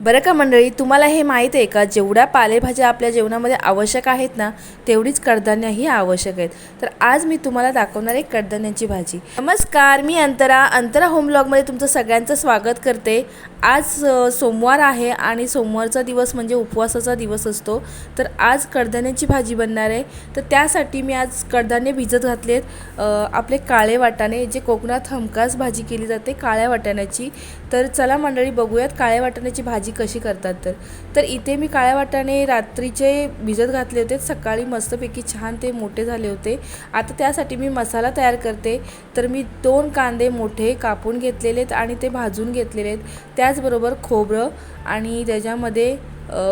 बरं का मंडळी तुम्हाला हे माहीत आहे का? जेवढ्या पालेभाज्या आपल्या जेवणामध्ये आवश्यक आहेत ना तेवढीच कडधान्यही आवश्यक आहेत. तर आज मी तुम्हाला दाखवणार आहे कडधान्याची भाजी. नमस्कार मी अंतरा. अंतरा होम ब्लॉगमध्ये तुमचं सगळ्यांचं स्वागत करते. आज सोमवार आहे आणि सोमवारचा दिवस म्हणजे उपवासाचा दिवस असतो. तर आज कडधान्याची भाजी बनणार आहे. तर त्यासाठी मी आज कडधान्य भिजत घातले आहेत आपले काळे वाटाणे जे कोकणात हमखास भाजी केली जाते काळ्या वाटाण्याची. तर चला मंडळी बघूयात काळ्या वाटाण्याची भाजी कशी करतात तर? तर इथे मी काळ्या वाटाणे रात्रीचे भिजत घातले होते. सकाळी मस्तपैकी छान ते मोठे झाले होते. आता त्यासाठी मी मसाला तयार करते. तर मी दोन कांदे मोठे कापून घेतलेले आहेत आणि ते भाजून घेतलेले आहेत त्याचबरोबर खोबरं आणि त्याच्यामध्ये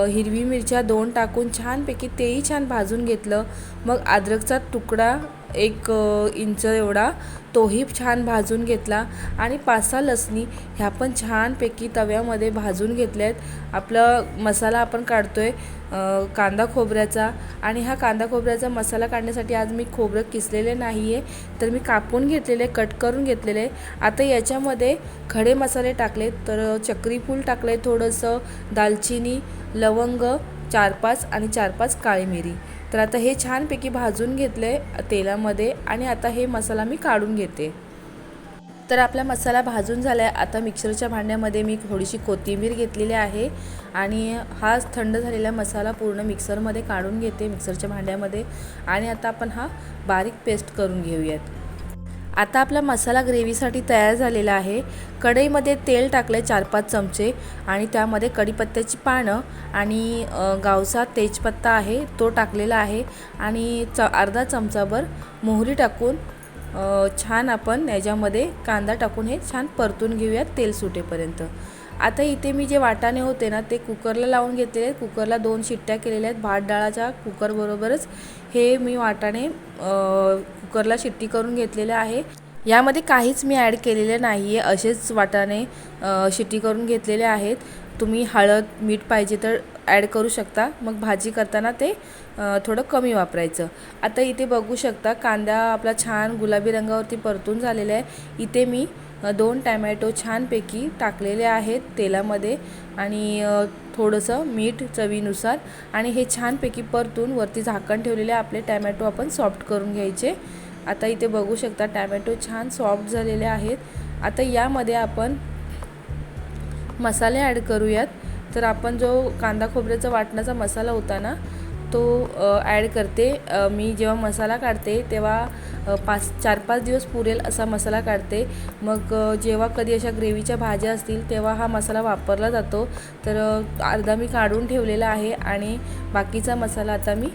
हिरवी मिरच्या दोन टाकून छानपैकी तेही छान भाजून घेतलं. मग अद्रकचा तुकडा एक इंच एवढा तोही छान भाजून घेतला. आणि पाच सहा लसणी ह्या पण छानपैकी तव्यामध्ये भाजून घेतल्या आहेत आपला मसाला आपण काढतो आहे कांदा खोबऱ्याचा. आणि हा कांदा खोबऱ्याचा मसाला काढण्यासाठी आज मी खोबरं किसलेले नाही आहे तर मी कापून घेतलेले कट करून घेतलेले. आता याच्यामध्ये खडे मसाले टाकले तर चक्रीफूल टाकले थोडंसं दालचिनी लवंग चार पाच आणि चार पाच काळी मिरी. तर आता हे छानपैकी भाजून घेतले तेलामध्ये आणि आता हे मसाला मी काढून घेते. तर आपला मसाला भाजून झाला आहे आता मिक्सरच्या भांड्यामध्ये मी थोडीशी कोथिंबीर घेतलेली आहे आणि हा थंड झालेला मसाला पूर्ण मिक्सरमध्ये काढून घेते मिक्सरच्या भांड्यामध्ये. आणि आता आपण हा बारीक पेस्ट करून घेऊयात. आता आपला मसाला ग्रेव्हीसाठी तयार झालेला आहे. कढईमध्ये तेल टाकलं आहे चार पाच चमचे आणि त्यामध्ये कढीपत्त्याची पानं आणि गावसा गावचा तेजपत्ता आहे तो टाकलेला आहे आणि च अर्धा चमचाभर मोहरी टाकून छान आपण याच्यामध्ये कांदा टाकून हे छान परतून घेऊयात तेल सुटेपर्यंत. आता इथे मी जे वाटाणे होते ना ते कुकरला लावून घेतलेले आहेत. कुकरला दोन शिट्ट्या केलेल्या आहेत. भात डाळाच्या कुकरबरोबरच हे मी वाटाणे कुकरला शिट्टी करून घेतलेले आहे. यामध्ये काहीच मी ॲड केलेले नाही आहे असेच वाटाणे शिट्टी करून घेतलेले आहेत. तुम्ही हळद मीठ पाहिजे तर ॲड करू शकता. मग भाजी करताना ते थोडं कमी वापरायचं. आता इथे बघू शकता कांदा आपला छान गुलाबी रंगावरती परतून झालेला आहे. इथे मी दोन टॅमॅटो छानपैकी टाकलेले आहेत तेलामध्ये आणि थोडंसं मीठ चवीनुसार आणि हे छानपैकी परतून वरती झाकण ठेवलेले आपले टॅमॅटो आपण सॉफ्ट करून घ्यायचे. आता इथे बघू शकता टॅमॅटो छान सॉफ्ट झालेले आहेत. आता यामध्ये आपण मसाले ॲड करूयात. तर आपण जो कांदा खोबऱ्याचा वाटणाचा मसाला होता ना तो ॲड करते. मी जेव्हा मसाला काढते तेव्हा पाच चार पाच दिवस पुरेल असा मसाला काढते. मग जेव्हा कधी अशा ग्रेव्हीच्या भाज्या असतील तेव्हा हा मसाला वापरला जातो. तर अर्धा मी काढून ठेवलेला आहे आणि बाकीचा मसाला आता मी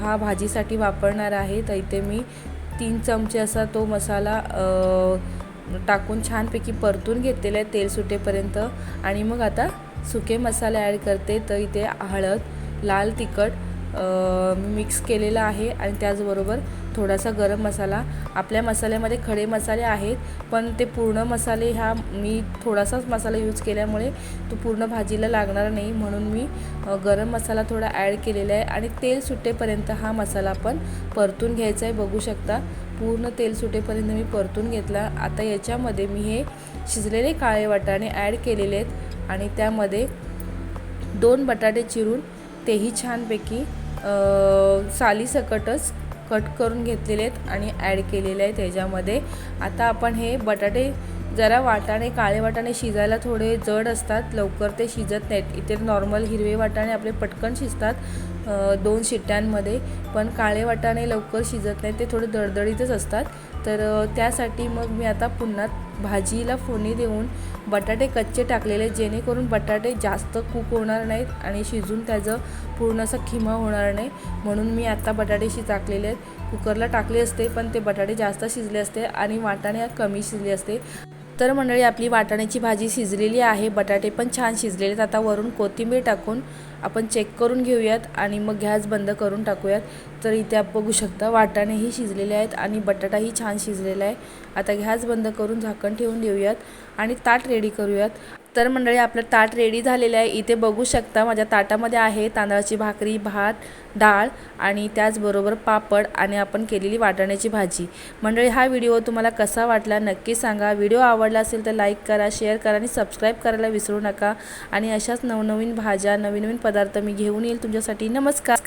हा भाजीसाठी वापरणार आहे. तर इथे मी तीन चमचे असा तो मसाला टाकून छानपैकी परतून घेतलेलं आहे तेल सुटेपर्यंत. आणि मग आता सुके मसाले ॲड करते. तर इथे हळद लाल तिखट मिक्स केलेला आहे आणि त्याचबरोबर थोडासा गरम मसाला. आपल्या मसाल्यामध्ये खडे मसाले आहेत पण ते पूर्ण मसाले ह्या मी थोडासाच मसाला यूज केल्यामुळे तो पूर्ण भाजीला लागणार नाही. म्हणून मी गरम मसाला थोडा ॲड केलेला आहे आणि तेल सुटेपर्यंत हा मसाला आपण परतून घ्यायचा आहे. बघू शकता पूर्ण तेल सुटेपर्यंत मी परतून घेतला. आता याच्यामध्ये मी हे शिजलेले काळे वाटाणे ॲड केलेले आहेत आणि त्यामध्ये दोन बटाटे चिरून तेही छानपैकी सालीसकटच कट करून घेतलेले आहेत आणि ॲड केलेले आहेत त्याच्यामध्ये आता आपण हे बटाटे जरा वाटाणे काळे वाटाणे शिजायला थोडे जड असतात लवकर ते शिजत नाहीत. इथे नॉर्मल हिरवे वाटाणे आपले पटकन शिजतात दोन शिट्ट्यांमध्ये. पण काळे वाटाणे लवकर शिजत नाहीत ते थोडे दडदडीतच असतात. तर त्यासाठी मग मी आता पुन्हा भाजीला फोडणी देऊन बटाटे कच्चे टाकलेले जेणेकरून बटाटे जास्त कुक होणार नाहीत आणि शिजून त्याचं पूर्ण असं खिमा होणार नाही. म्हणून मी आता बटाटेशी टाकलेले आहेत. कुकरला टाकले असते पण ते बटाटे जास्त शिजले असते आणि वाटाणे कमी शिजले असते. तर मंडळी आपली वाटाण्याची भाजी शिजलेली आहे. बटाटे पण छान शिजलेले आहेत. आता वरून कोथिंबीर टाकून आपण चेक करून घेऊयात आणि मग गॅस बंद करून टाकूयात. तर इथे आपण बघू शकता वाटाणेही शिजलेले आहेत आणि बटाटाही छान शिजलेला आहे. आता गॅस बंद करून झाकण ठेवून देऊयात आणि ताट रेडी करूयात. तर मंडळी आपलं ताट रेडी झालेलं आहे. इथे बघू शकता माझ्या ताटामध्ये आहे तांदळाची भाकरी भात डाळ आणि त्याचबरोबर पापड आणि आपण केलेली वाटाण्याची भाजी. मंडळी हा व्हिडिओ तुम्हाला कसा वाटला नक्की सांगा. व्हिडिओ आवडला असेल तर लाईक करा शेअर करा आणि सबस्क्राईब करायला विसरू नका. आणि अशाच नवनवीन भाज्या नवीन नवीन पदार्थ मी घेऊन येईल तुमच्यासाठी. नमस्कार!